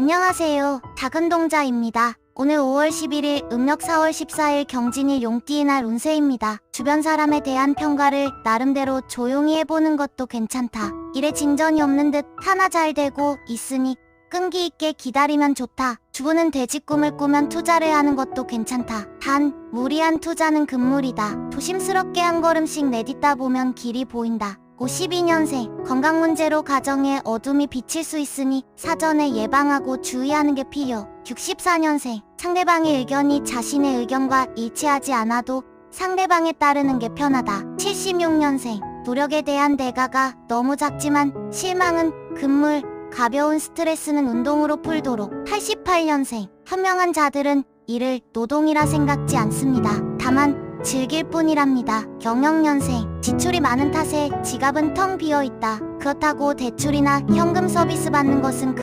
안녕하세요. 작은 동자입니다. 오늘 5월 11일 음력 4월 14일 경진일 용띠의 날 운세입니다. 주변 사람에 대한 평가를 나름대로 조용히 해보는 것도 괜찮다. 일에 진전이 없는 듯 하나 잘 되고 있으니 끈기 있게 기다리면 좋다. 주부는 돼지 꿈을 꾸면 투자를 하는 것도 괜찮다. 단 무리한 투자는 금물이다. 조심스럽게 한 걸음씩 내딛다 보면 길이 보인다. 52년생 건강 문제로 가정에 어둠이 비칠 수 있으니 사전에 예방하고 주의하는 게 필요. 64년생 상대방의 의견이 자신의 의견과 일치하지 않아도 상대방에 따르는 게 편하다. 76년생 노력에 대한 대가가 너무 작지만 실망은 금물 가벼운 스트레스는 운동으로 풀도록 88년생 현명한 자들은 이를 노동이라 생각지 않습니다. 다만 즐길 뿐이랍니다. 경영년생 지출이 많은 탓에 지갑은 텅 비어 있다. 그렇다고 대출이나 현금 서비스 받는 것은